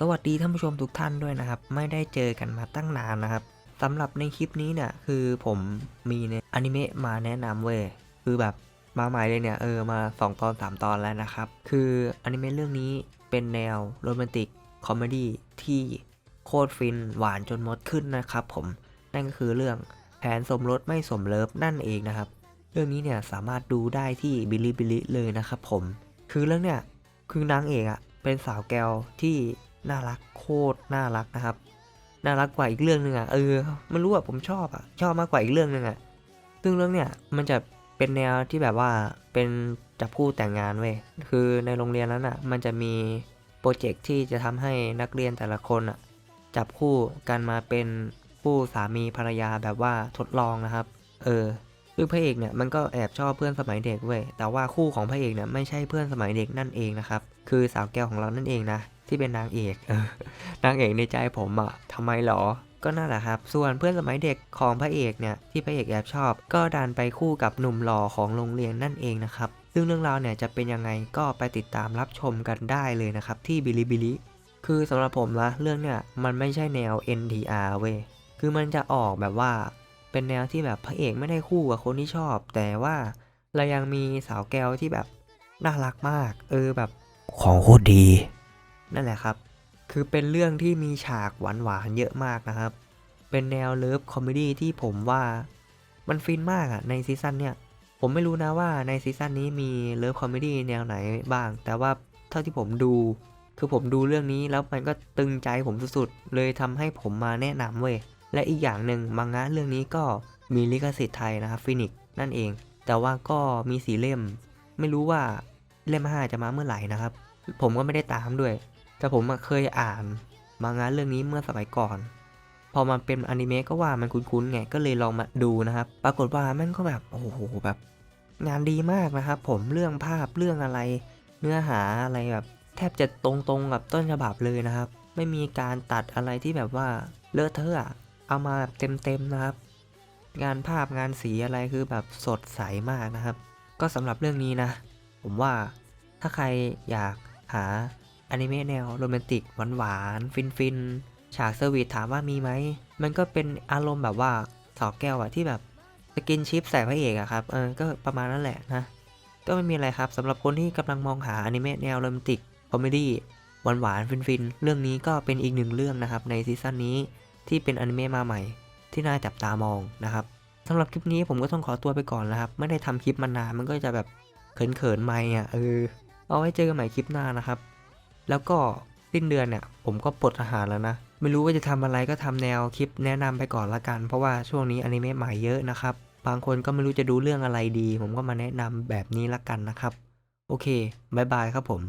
สวัสดีท่านผู้ชมทุกท่านด้วยนะครับ ไม่ได้เจอกันมาตั้งนานนะครับสำหรับในคลิปนี้เนี่ยคือผมมีในอนิเมะมาแนะนำเว้ยคือแบบมาใหม่เลยเนี่ยเออมา 2 ตอน 3 ตอนแล้วนะครับ คืออนิเมะเรื่องนี้เป็นแนวโรแมนติกคอมเมดี้ที่โคตรฟินหวานจนมดขึ้นนะครับผมนั่นก็คือเรื่องแผนสมรสไม่สมเลิฟนั่นเองนะครับ เรื่องนี้เนี่ยสามารถดูได้ที่บิลิบิลิเลยนะครับผม คือเรื่องเนี่ยคือนางเอกอะเป็นสาวแกวที่ น่ารักโคตรน่ารักนะครับ น่ารักกว่าอีกเรื่องหนึ่งอะเออไม่รู้อะผมชอบอะชอบมากกว่าอีกเรื่องหนึ่งอะซึ่งเรื่องเนี่ยมันจะเป็นแนวที่แบบว่าเป็นจับคู่แต่งงานเว้ยคือในโรงเรียนนั้นอะมันจะมีโปรเจกต์ที่จะทำให้นักเรียนแต่ละคนอะจับคู่กันมาเป็นคู่สามีภรรยาแบบว่าทดลองนะครับ เออ คือพระเอกเนี่ยมันก็แอบชอบเพื่อนสมัยเด็กเว้ยแต่ว่าคู่ของพระเอกเนี่ยไม่ใช่เพื่อนสมัยเด็กนั่นเองนะครับคือสาวแก้วของเรานั่นเองนะที่เป็นนางเอกนางเอกในใจผมอะทำไมหรอก็นั่นแหละครับ ส่วนเพื่อนสมัยเด็กของพระเอกเนี่ยที่พระเอกแอบชอบ ก็ดันไปคู่กับหนุ่มหล่อของโรงเรียนนั่นเองนะครับ ซึ่งเรื่องราวเนี่ยจะเป็นยังไงก็ไปติดตามรับชมกันได้เลยนะครับที่บิลิบิลิคือสำหรับผมนะเรื่องเนี่ยมันไม่ใช่แนว NTR เว้ย คือมันจะออกแบบว่า เป็นแนวที่แบบพระเอกไม่ได้คู่กับคนที่ชอบ แต่ว่าเรายังมีสาวแก้วที่แบบน่ารักมาก เออแบบของโคตรดี นั่นแหละครับ คือเป็นเรื่องที่มีฉากหวานๆเยอะมากนะครับ เป็นแนวเลิฟคอมเมดี้ที่ผมว่ามันฟินมากอะในซีซั่นเนี่ย ผมไม่รู้นะว่าในซีซั่นนี้มีเลิฟคอมเมดี้แนวไหนบ้าง แต่ว่าเท่าที่ผมดู คือผมดูเรื่องนี้แล้วมันก็ตึงใจผมสุดๆ เลยทำให้ผมมาแนะนำเว้ย และอีกอย่างหนึ่งมังงะเรื่องนี้ก็มีลิขสิทธิ์ไทยนะครับฟินิกนั่นเอง แต่ว่าก็มีสีเล่ม ไม่รู้ว่าเล่มห้าจะมาเมื่อไหร่นะครับ ผมก็ไม่ได้ตามด้วย แต่ผมเคยอ่านมังงะเรื่องนี้เมื่อสมัยก่อน พอมาเป็นอนิเมะก็ว่ามันคุ้นๆไงก็เลยลองมาดูนะครับ ปรากฏว่ามันก็แบบโอ้โหแบบ งานดีมากนะครับ ผมเรื่องภาพเรื่องอะไร เนื้อหาอะไรแบบ แทบจะตรงๆกับต้นฉบับเลยนะครับ ไม่มีการตัดอะไรที่แบบว่าเลอะเทอะ เอามาแบบเต็มๆนะครับ งานภาพงานสีอะไรคือแบบสดใสมากนะครับ ก็สำหรับเรื่องนี้นะ ผมว่าถ้าใครอยากหาอนิเมะแนวโรแมนติกหวานๆฟินๆฉากเซอร์วิสถามว่ามีไหม มันก็เป็นอารมณ์แบบว่าสาวแก้วอะที่แบบสกินชิปใส่พระเอกอะครับ เออ ก็ประมาณนั้นแหละนะ ก็ไม่มีอะไรครับสำหรับคนที่กำลังมองหาอนิเมะแนวโรแมนติกคอมเมดี้หวานๆฟินๆ เรื่องนี้ก็เป็นอีกหนึ่งเรื่องนะครับในซีซั่นนี้ ที่เป็นอนิเมะมาใหม่ ที่น่าจับตามองนะครับสำหรับคลิปนี้ผมก็ต้องขอตัวไปก่อนแล้วครับ ไม่ได้ทำคลิปมานานมันก็จะแบบเขินๆไม่อะเออเอาไว้เจอกันใหม่คลิปหน้านะครับ แล้วก็สิ้นเดือนเนี่ยผมก็ปลดอาหารแล้วนะ ไม่รู้ว่าจะทำอะไรก็ทำแนวคลิปแนะนำไปก่อนละกัน เพราะว่าช่วงนี้อนิเมะใหม่เยอะนะครับ บางคนก็ไม่รู้จะดูเรื่องอะไรดี ผมก็มาแนะนำแบบนี้ละกันนะครับ โอเคบายบายครับผม